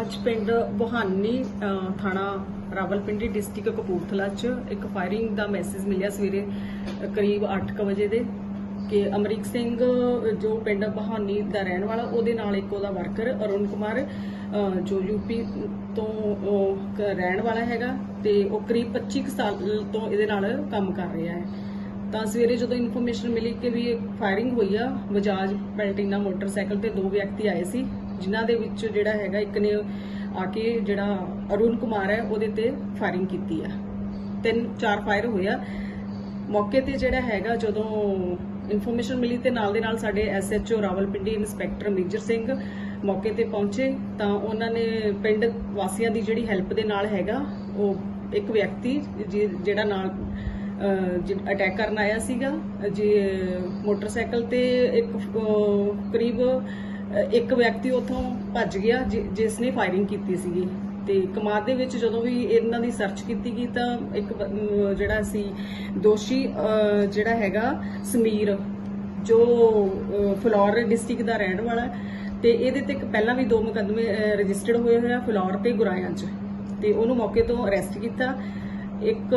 ਅੱਜ ਪਿੰਡ ਬੋਹਾਨੀ ਅ, ਥਾਣਾ ਰਾਵਲਪਿੰਡੀ ਡਿਸਟ੍ਰਿਕਟ ਕਪੂਰਥਲਾ 'ਚ ਇੱਕ ਫਾਇਰਿੰਗ ਦਾ ਮੈਸੇਜ ਮਿਲਿਆ ਸਵੇਰੇ ਅ, ਕਰੀਬ 8:00 ਵਜੇ ਦੇ ਕਿ ਅਮਰੀਕ ਸਿੰਘ ਜੋ ਪਿੰਡ ਬੋਹਾਨੀ ਦਾ ਰਹਿਣ ਵਾਲਾ ਉਹਦੇ ਨਾਲ ਇੱਕ ਉਹਦਾ ਵਰਕਰ ਅਰੁਣ ਕੁਮਾਰ ਅ, ਜੋ ਯੂਪੀ ਤੋਂ ਰਹਿਣ ਵਾਲਾ ਹੈਗਾ ਤੇ ਉਹ ਕਰੀਬ 25 ਕੁ ਸਾਲ ਤੋਂ ਇਹਦੇ ਨਾਲ ਕੰਮ ਕਰ ਰਿਹਾ ਹੈ। ਤਾਂ ਸਵੇਰੇ ਜਦੋਂ ਇਨਫੋਰਮੇਸ਼ਨ ਮਿਲੀ ਕਿ ਵੀ ਫਾਇਰਿੰਗ ਹੋਈ ਆ ਬਜਾਜ ਪੈਲਟੀਨਾ ਮੋਟਰਸਾਈਕਲ ਤੇ ਦੋ ਵਿਅਕਤੀ ਆਏ ਸੀ ਜਿਨ੍ਹਾਂ ਦੇ ਵਿੱਚ ਜਿਹੜਾ ਹੈਗਾ, ਇੱਕ ਨੇ ਆ ਕੇ ਜਿਹੜਾ ਅਰੁਣ ਕੁਮਾਰ ਹੈ, ਉਹਦੇ ਤੇ ਫਾਇਰਿੰਗ ਕੀਤੀ ਆ। ਤਿੰਨ, ਚਾਰ ਫਾਇਰ ਹੋਇਆ ਮੌਕੇ ਤੇ ਜਿਹੜਾ ਹੈਗਾ, ਜਦੋਂ ਇਨਫੋਰਮੇਸ਼ਨ ਮਿਲੀ ਤੇ ਨਾਲ ਦੇ ਨਾਲ ਸਾਡੇ ਐਸਐਚਓ ਰਾਵਲਪਿੰਡੀ ਇੰਸਪੈਕਟਰ ਮੇਜਰ ਸਿੰਘ ਮੌਕੇ ਤੇ ਪਹੁੰਚੇ, ਤਾਂ ਉਹਨਾਂ ਨੇ ਪਿੰਡ ਵਾਸੀਆਂ ਦੀ ਜਿਹੜੀ ਹੈਲਪ ਦੇ ਨਾਲ ਹੈਗਾ, ਉਹ ਇੱਕ ਵਿਅਕਤੀ ਜਿ- ਜਿਹੜਾ ਨਾਲ ਅਟੈਕ ਕਰਨ ਆਇਆ ਸੀਗਾ, ਜੇ ਮੋਟਰਸਾਈਕਲ ਤੇ ਇੱਕ ਕਰੀਬ ਇੱਕ ਵਿਅਕਤੀ ਉੱਥੋਂ ਭੱਜ ਗਿਆ ਜਿ- ਜਿਸ ਨੇ ਫਾਇਰਿੰਗ ਕੀਤੀ ਸੀਗੀ। ਤੇ ਕਮਾਦ ਦੇ ਵਿੱਚ ਜਦੋਂ ਵੀ ਇਹਨਾਂ ਦੀ ਸਰਚ ਕੀਤੀ ਗਈ ਤਾਂ ਇੱਕ ਜਿਹੜਾ ਸੀ ਦੋਸ਼ੀ ਜਿਹੜਾ ਹੈਗਾ ਸਮੀਰ ਜੋ ਅਹ, ਫਲੌਰ ਡਿਸਟ੍ਰਿਕਟ ਦਾ ਰਹਿਣ ਵਾਲਾ ਹੈ ਤੇ ਇਹਦੇ ਤੇ ਇੱਕ ਪਹਿਲਾਂ ਵੀ ਦੋ ਮੁਕੱਦਮੇ ਰਜਿਸਟਰਡ ਹੋਏ ਹੋਇਆ ਆ ਫਲੌਰ ਤੇ ਗੁਰਾਇਆਂ 'ਚ। ਤੇ ਉਹਨੂੰ ਮੌਕੇ ਤੋਂ ਅਰੈਸਟ ਕੀਤਾ। ਇੱਕ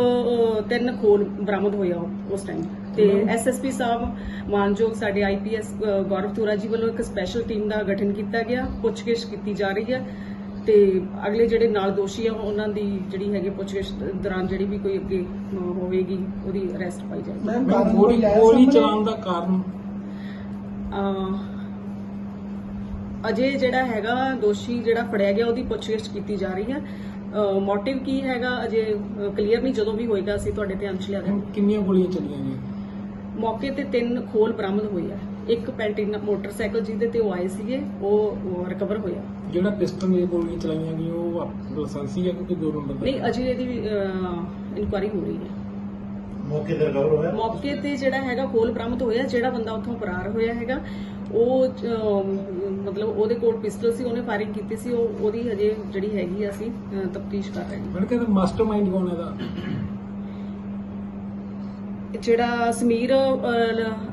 ਤਿੰਨ ਖੋਲ ਬਰਾਮਦ ਹੋਇਆ ਉਸ ਟਾਈਮ ਤੇ ਐਸਐਸਪੀ ਸਾਹਿਬ ਮਾਨਯੋਗ ਸਾਡੇ ਆਈਪੀਐਸ ਗੌਰਵ ਤੁਰਾ ਜੀ ਵੱਲੋਂ ਇੱਕ ਸਪੈਸ਼ਲ ਟੀਮ ਦਾ ਗਠਨ ਕੀਤਾ ਗਿਆ ਪੁੱਛਗਿੱਛ ਕੀਤੀ ਜਾ ਰਹੀ ਹੈ। ਤੇ ਅਗਲੇ ਜਿਹੜੇ ਨਾਲ ਦੋਸ਼ੀ ਆ ਉਹਨਾਂ ਦੀ ਜਿਹੜੀ ਹੈਗੀ ਪੁੱਛਗਿੱਛ ਦੌਰਾਨ ਜਿਹੜੀ ਵੀ ਕੋਈ ਅੱਗੇ ਹੋਵੇਗੀ ਉਹਦੀ ਅਰੈਸਟ ਪਾਈ ਜਾਏਗੀ। ਗੋਲੀ? ਚਲਾਉਣ ਦਾ ਕਾਰਨ? ਅਜੇ ਜਿਹੜਾ ਹੈਗਾ ਦੋਸ਼ੀ ਜਿਹੜਾ ਫੜਿਆ ਗਿਆ ਉਹਦੀ ਪੁੱਛਗਿੱਛ ਕੀਤੀ ਜਾ ਰਹੀ ਹੈ। ਮੋਟਿਵ ਕੀ ਹੈਗਾ? ਅਜੇ ਕਲੀਅਰ ਨਹੀਂ ਜਦੋਂ ਵੀ ਹੋਏਗਾ ਅਸੀਂ ਤੁਹਾਡੇ ਧਿਆਨ 'ਚ ਲਿਆ ਦੇਵਾਂਗੇ। ਕਿੰਨੀਆਂ ਗੋਲੀਆਂ ਚੱਲੀਆਂ ਜੀ ਮੌਕੇ ਤੇ ਤਿੰਨ ਖੋਲ ਬਰਾਮਦ ਹੋਏ ਆ। ਇੱਕ ਪੈਲਟੀਨਾ ਮੋਟਰਸਾਈਕਲ ਜਿਹਦੇ ਤੇ ਉਹ ਆਏ ਸੀਗੇ ਉਹ ਰਿਕਵਰ ਹੋਇਆ ਜਿਹੜਾ ਪਿਸਟਲ ਦੀਆਂ ਗੋਲੀਆਂ ਚਲਾਈਆਂ ਗਈਆਂ ਉਹ ਲਾਇਸੈਂਸੀ ਹੈ ਕਿ ਦੋ ਨੰਬਰ ਦਾ? ਨਹੀਂ ਅਜੇ ਇਹਦੀ ਇਨਕੁਆਰੀ ਹੋ ਰਹੀ ਹੈ। ਮੌਕੇ ਤੇ ਰਿਕਵਰ ਹੋਇਆ? ਮੌਕੇ ਤੇ ਜਿਹੜਾ ਹੈਗਾ ਖੋਲ ਬਰਾਮਦ ਹੋਇਆ ਜਿਹੜਾ ਬੰਦਾ ਉੱਥੋਂ ਫਰਾਰ ਹੋਇਆ ਹੈਗਾ ਉਹ ਮਤਲਬ ਉਹਦੇ ਕੋਲ ਪਿਸਟਲ ਸੀ ਉਹਨੇ ਫਾਇਰਿੰਗ ਕੀਤੀ ਸੀ ਉਹ ਉਹਦੀ ਹਜੇ ਜਿਹੜੀ ਹੈਗੀ ਆ ਅਸੀਂ ਤਫਤੀਸ਼ ਕਰ ਰਹੇ ਹਾਂ ਮੈਂ ਕਹਿੰਦਾ ਮਾਸਟਰਮਾਈਂਡ ਕੌਣ ਹੈ ਦਾ ਜਿਹੜਾ ਸਮੀਰ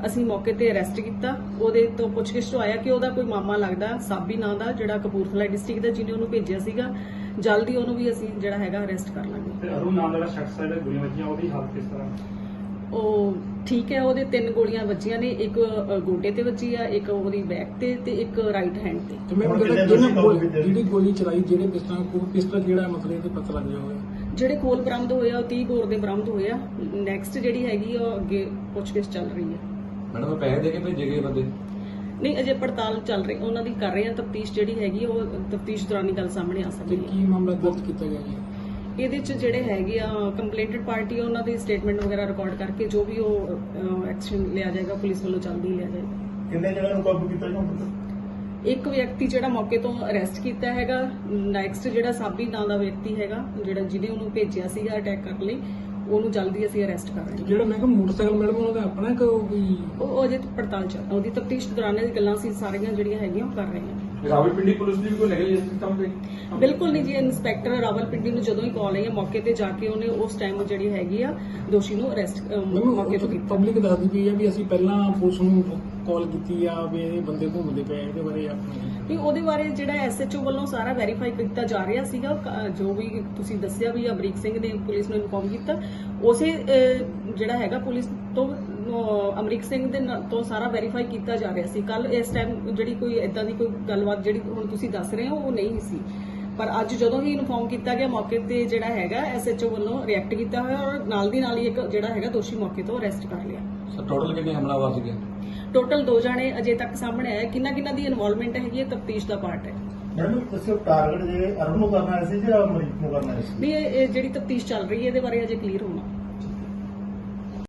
ਅਸੀਂ ਮੌਕੇ ਤੇ ਅਰੈਸਟ ਕੀਤਾ ਉਹਦੇ ਤੋਂ ਪੁੱਛਗਿੱਛ ਤੋਂ ਆਇਆ ਕਿ ਉਹਦਾ ਕੋਈ ਮਾਮਾ ਲੱਗਦਾ ਸਾਬੀ ਨਾਂ ਦਾ ਜਿਹੜਾ ਕਪੂਰਥਲਾ ਡਿਸਟ੍ਰਿਕਟ ਦਾ ਜਿਹਨੇ ਉਹਨੂੰ ਭੇਜਿਆ ਸੀਗਾ ਜਲਦੀ ਉਹਨੂੰ ਵੀ ਅਸੀਂ ਜਿਹੜਾ ਹੈਗਾ ਅਰੈਸਟ ਕਰ ਲਾਂਗੇ। ਤੇ ਅਰੁਣ ਨਾਮ ਦਾ ਜਿਹੜਾ ਸ਼ਖਸ ਹੈ ਜਿਹੜਾ ਗੋਲੀਆਂ ਵੱਜੀਆਂ ਉਹਦੀ ਹਾਲਤ ਕਿਸ ਤਰ੍ਹਾਂ ਉਹ ਠੀਕ ਹੈ ਉਹਦੇ ਤਿੰਨ ਗੋਲੀਆਂ ਵੱਜੀਆਂ ਨੇ ਇੱਕ ਅ, ਗੋਡੇ ਤੇ ਵੱਜੀ ਆ ਇੱਕ ਉਹਦੀ ਬੈਕ ਤੇ ਤੇ ਇੱਕ ਰਾਈਟ ਹੈਂਡ ਤੇ। ਤੇ ਮੈਂ ਹੁਣ ਜਿਹੜਾ ਕਿੰਨੇ ਜਿਹਨਾਂ ਦੋਸ਼ੀ ਗੋਲੀ- ਕਾਬੂ ਕੀਤੇ? ਜਿਹੜੀ ਗੋਲੀ ਚਲਾਈ ਜਿਹੜੇ ਪਿਸਟਲ ਕੋਲ ਪਿਸਟਲ ਜਿਹੜਾ ਮਤਲਬ ਤੇ ਪਤਾ ਲੱਗ ਜਾਵੇ ਜਿਹੜੇ ਖੋਲ ਬਰਾਮਦ ਹੋਏ ਆ ਉਹ 30 ਬੋਰ ਦੇ ਬਰਾਮਦ ਹੋਏ ਆ। ਨੈਕਸਟ ਜਿਹੜੀ ਹੈਗੀ ਆ ਉਹ ਅੱਗੇ ਪੁੱਛਗਿੱਛ ਚੱਲ ਰਹੀ ਹੈ ਮੈਡਮ ਇਹ ਪੈਸੇ ਦੇ ਕੇ ਭੇਜੇ ਗਏ ਬੰਦੇ? ਨਹੀਂ ਅਜੇ ਪੜਤਾਲ ਚੱਲ ਰਹੀ ਉਹਨਾਂ ਦੀ ਕਰ ਰਹੇ ਆ ਤਫਤੀਸ਼ ਜਿਹੜੀ ਹੈਗੀ ਆ, ਉਹ ਤਫਤੀਸ਼ ਦੌਰਾਨ ਹੀ ਗੱਲ ਸਾਹਮਣੇ ਆ ਤੇ ਸਕਦੀ ਹੈ ਕੀ ਮਾਮਲਾ ਦਰਜ ਕੀਤਾ ਗਿਆ ਜੀ? ਇਹਦੇ ਚ ਜਿਹੜੇ ਹੈਗੇ ਆ ਕੰਪਲੇਂਟਡ ਪਾਰਟੀ ਉਹਨਾਂ ਦੀ ਸਟੇਟਮੈਂਟ ਵਗੈਰਾ ਰਿਕਾਰਡ ਕਰਕੇ ਜੋ ਵੀ ਉਹ ਐਕਸ਼ਨ ਲਿਆ ਜਾਏਗਾ ਪੁਲਿਸ ਵੱਲੋਂ ਜਲਦੀ ਲਿਆ ਜਾਏਗਾ। ਕਿੰਨੇ ਜਣਿਆਂ ਨੂੰ ਕਾਬੂ ਕੀਤਾ ਜੀ ਹੁਣ ਤੱਕ? ਇੱਕ ਵਿਅਕਤੀ ਜਿਹੜਾ ਮੌਕੇ ਤੋਂ ਅਰੈਸਟ ਕੀਤਾ ਹੈਗਾ ਨੈਕਸਟ ਜਿਹੜਾ ਸਾਬੀ ਨਾਂ ਦਾ ਵਿਅਕਤੀ ਹੈਗਾ ਜਿਹੜਾ ਜਿਹਨੇ ਉਹਨੂੰ ਭੇਜਿਆ ਸੀਗਾ ਅਟੈਕ ਕਰਨ ਲਈ ਉਹਨੂੰ ਜਲਦੀ ਅਸੀਂ ਅਰੈਸਟ ਕਰ ਰਹੇ ਹਾਂ। ਜਿਹੜਾ ਮੈਂ ਕਿਹਾ ਮੋਟਰਸਾਈਕਲ ਮੈਡਮ ਉਹਦਾ ਆਪਣਾ ਕਿ ਉਹ ਕੋਈ ਉਹ ਉਹ ਅਜੇ ਪੜਤਾਲ ਚੱਲ ਉਹਦੀ ਤਫਤੀਸ਼ ਦੌਰਾਨ ਇਹ ਗੱਲਾਂ ਅਸੀਂ ਸਾਰੀਆਂ ਜਿਹੜੀਆਂ ਹੈਗੀਆਂ ਉਹ ਕਰ ਰਹੇ ਹਾਂ। ਰਾਵਲਪਿੰਡੀ ਪੁਲਿਸ ਦੀ ਵੀ ਕੋਈ ਨੈਗਲੀਜੈਂਸ ਇਸ ਕੰਮ ਤੇ ਬਿਲਕੁਲ ਨਹੀਂ ਜੀ ਇਨਸਪੈਕਟਰ ਰਾਵਲਪਿੰਡੀ ਨੂੰ ਜਦੋਂ ਹੀ ਕਾਲ ਆਈ ਹੈ ਮੌਕੇ ਤੇ ਜਾ ਕੇ ਉਹਨੇ ਉਸ ਟਾਈਮ ਜਿਹੜੀ ਹੈਗੀ ਆ ਦੋਸ਼ੀ ਨੂੰ ਅਰੈਸਟ ਮੌਕੇ ਤੋਂ ਕੀਤਾ। ਪਬਲਿਕ ਦੱਸਦੀ ਪਈ ਆ ਵੀ ਅਸੀਂ ਪਹਿਲਾਂ ਪੁਲਿਸ ਨੂੰ ਕਾਲ ਕੀਤੀ ਆ ਵੀ ਇਹ ਬੰਦੇ ਘੁੰਮਦੇ ਪਏ ਇਹਦੇ ਬਾਰੇ ਆਪਣੇ ਨਹੀਂ ਉਹਦੇ ਬਾਰੇ ਜਿਹੜਾ ਐਸਐਚਓ ਵੱਲੋਂ ਸਾਰਾ ਵੈਰੀਫਾਈ ਕੀਤਾ ਜਾ ਰਿਹਾ ਸੀਗਾ ਜੋ ਵੀ ਤੁਸੀਂ ਦੱਸਿਆ ਵੀ ਅਮਰੀਕ ਸਿੰਘ ਨੇ ਪੁਲਿਸ ਨੂੰ ਇਨਫੋਰਮ ਕੀਤਾ ਉਸੇ ਜਿਹੜਾ ਹੈਗਾ ਪੁਲਿਸ ਤੋਂ ਅਮਰੀਕ ਸਿੰਘ ਦੇ ਨ- ਤੋਂ ਸਾਰਾ ਵੈਰੀਫਾਈ ਕੀਤਾ ਜਾ ਰਿਹਾ ਸੀ। ਕੱਲ ਇਸ ਟਾਈਮ ਜਿਹੜੀ ਕੋਈ ਇਦਾਂ ਦੀ ਕੋਈ ਗੱਲਬਾਤ ਜਿਹੜੀ ਹੁਣ ਤੁਸੀਂ ਦੱਸ ਰਹੇ ਹੋ ਉਹ ਨਹੀਂ ਸੀ। ਪਰ ਅੱਜ ਜਦੋਂ ਹੀ ਇਨਫੋਰਮ ਕੀਤਾ ਗਿਆ ਮੌਕੇ ਤੇ ਜਿਹੜਾ ਹੈਗਾ ਐਸਐਚਓ ਵੱਲੋਂ ਰਿਐਕਟ ਕੀਤਾ ਹੋਇਆ ਔਰ ਨਾਲ ਦੀ ਨਾਲ ਹੀ ਇੱਕ ਜਿਹੜਾ ਹੈਗਾ ਦੋਸ਼ੀ ਮੌਕੇ ਤੋਂ ਅਰੈਸਟ ਕਰ ਲਿਆ। ਸਰ ਟੋਟਲ ਕਿੰਨੇ ਹਮਲਾਵਰ ਸੀਗੇ? ਟੋਟਲ ਦੋ ਜਾਣੇ ਅਜੇ ਤੱਕ ਸਾਹਮਣੇ ਆਇਆ ਕਿੰਨਾ ਕਿੰਨਾ ਦੀ ਇਨਵੋਲਵਮੈਂਟ ਹੈਗੀ ਹੈ ਤਫਤੀਸ਼ ਦਾ ਪਾਰਟ ਹੈ। ਮੈਡਮ ਤੁਸੀਂ ਟਾਰਗੇਟ ਜੇ ਅਰੁਣ ਨੂੰ ਕਰਨਾ ਸੀ ਜਾਂ ਅਮਰੀਕ ਨੂੰ ਕਰਨਾ ਸੀ? ਨਹੀਂ ਇਹ ਇਹ ਜਿਹੜੀ ਤਫਤੀਸ਼ ਚੱਲ ਰਹੀ ਹੈ ਇਹਦੇ ਬਾਰੇ ਅਜੇ ਕਲੀਅਰ ਹੋਣਾ।